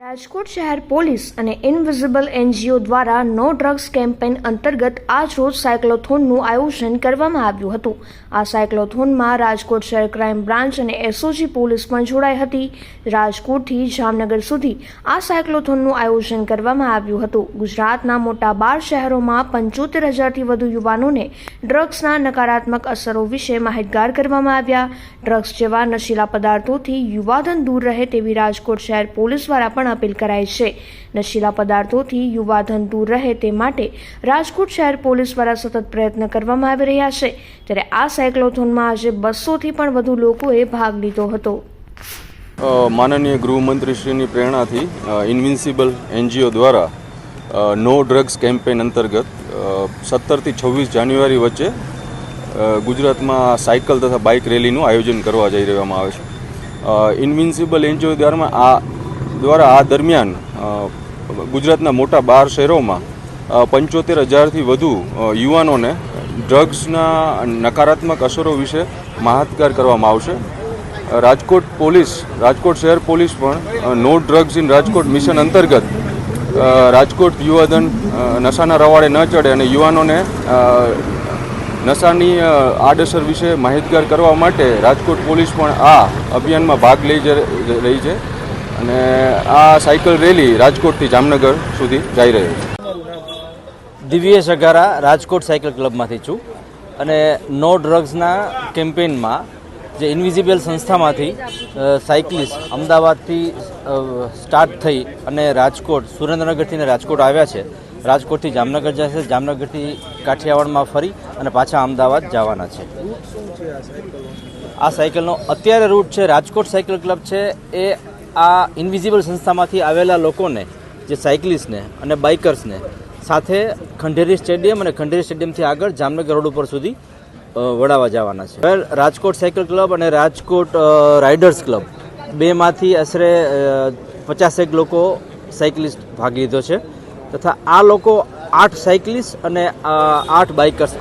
રાજકોટ શહેર પોલીસ અને invisible NGO દ્વારા નો ડ્રગ્સ કેમ્પેન અંતર્ગત આજ રોજ સાયક્લોથોનનું આયોજન કરવામાં આવ્યું હતું. આ સાયક્લોથોનમાં રાજકોટ શહેર ક્રાઇમ બ્રાન્ચ અને એસઓજી પોલીસ પણ જોડાઈ હતી. રાજકોટથી જામનગર સુધી આ સાયક્લોથોનનું આયોજન કરવામાં આવ્યું હતું. ગુજરાતના મોટા બાર શહેરોમાં પંચોતેર હજારથી વધુ યુવાનોને ડ્રગ્સના નકારાત્મક અસરો વિશે માહિતગાર કરવામાં આવ્યા. ડ્રગ્સ જેવા નશીલા પદાર્થોથી યુવાધન દૂર રહે તેવી રાજકોટ શહેર પોલીસ દ્વારા પણ અપીલ કરાઈ છે. નશીલા પદાર્થોથી યુવાધન દૂર રહે તે માટે રાજકોટ શહેર પોલીસ દ્વારા સતત પ્રયત્ન કરવામાં આવી રહ્યા છે. ત્યારે આ સાયક્લોથોનમાં આજે બસોથી પણ વધુ લોકોએ ભાગ લીધો હતો. માનનીય ગૃહમંત્રીશ્રીની પ્રેરણાથી ઇન્વિન્સિબલ એનજીઓ દ્વારા નો ડ્રગ્સ કેમ્પેન અંતર્ગત સત્તરથી છવ્વીસ જાન્યુઆરી વચ્ચે ગુજરાતમાં સાયકલ તથા બાઇક રેલીનું આયોજન કરવા જઈ રહેવામાં આવે છે. ઇન્વિન્સિબલ એનજીઓ દ્વારા આ દ્વારા આ દરમિયાન ગુજરાતના મોટા બાર શહેરોમાં પંચોતેર હજારથી વધુ યુવાનોને ડ્રગ્સના નકારાત્મક અસરો વિશે માહિતગાર કરવામાં આવશે. રાજકોટ પોલીસ, રાજકોટ શહેર પોલીસ પણ no drugs in Rajkot mission અંતર્ગત રાજકોટ યુવાધન નશાના રવાડે ન ચડે અને યુવાનોને નશાની આડઅસર વિશે માહિતગાર કરવા માટે રાજકોટ પોલીસ પણ આ અભિયાનમાં ભાગ લઈ રહી છે. અને આ સાયકલ રેલી રાજકોટથી જામનગર સુધી જઈ રહી છે. દિવ્યેશ અઘારા રાજકોટ સાયકલ ક્લબમાંથી છું અને નો ડ્રગ્સના કેમ્પેઇનમાં જે ઇન્વિઝિબલ સંસ્થામાંથી સાયકલિસ્ટ અમદાવાદથી સ્ટાર્ટ થઈ અને રાજકોટ, સુરેન્દ્રનગરથી ને રાજકોટ આવ્યા છે, રાજકોટથી જામનગર જશે જામનગરથી કાઠિયાવાડમાં ફરી અને પાછા અમદાવાદ જવાના છે. આ સાયકલનો અત્યારે રૂટ છે, રાજકોટ સાયકલ ક્લબ છે, એ આ ઇન્વિઝિબલ સંસ્થામાંથી આવેલા લોકોને, જે સાયકલિસ્ટને અને બાઇકર્સને સાથે ખંડેરી સ્ટેડિયમ અને ખંડેરી સ્ટેડિયમથી આગળ જામનગર રોડ ઉપર સુધી વળાવવા જવાના છે. રાજકોટ સાયકલ ક્લબ અને રાજકોટ રાઇડર્સ ક્લબ બેમાંથી આશરે પચાસેક લોકો સાયકલિસ્ટ ભાગ લીધો છે. તથા આ લોકો આઠ સાયકલિસ્ટ અને આઠ બાઇકર્સ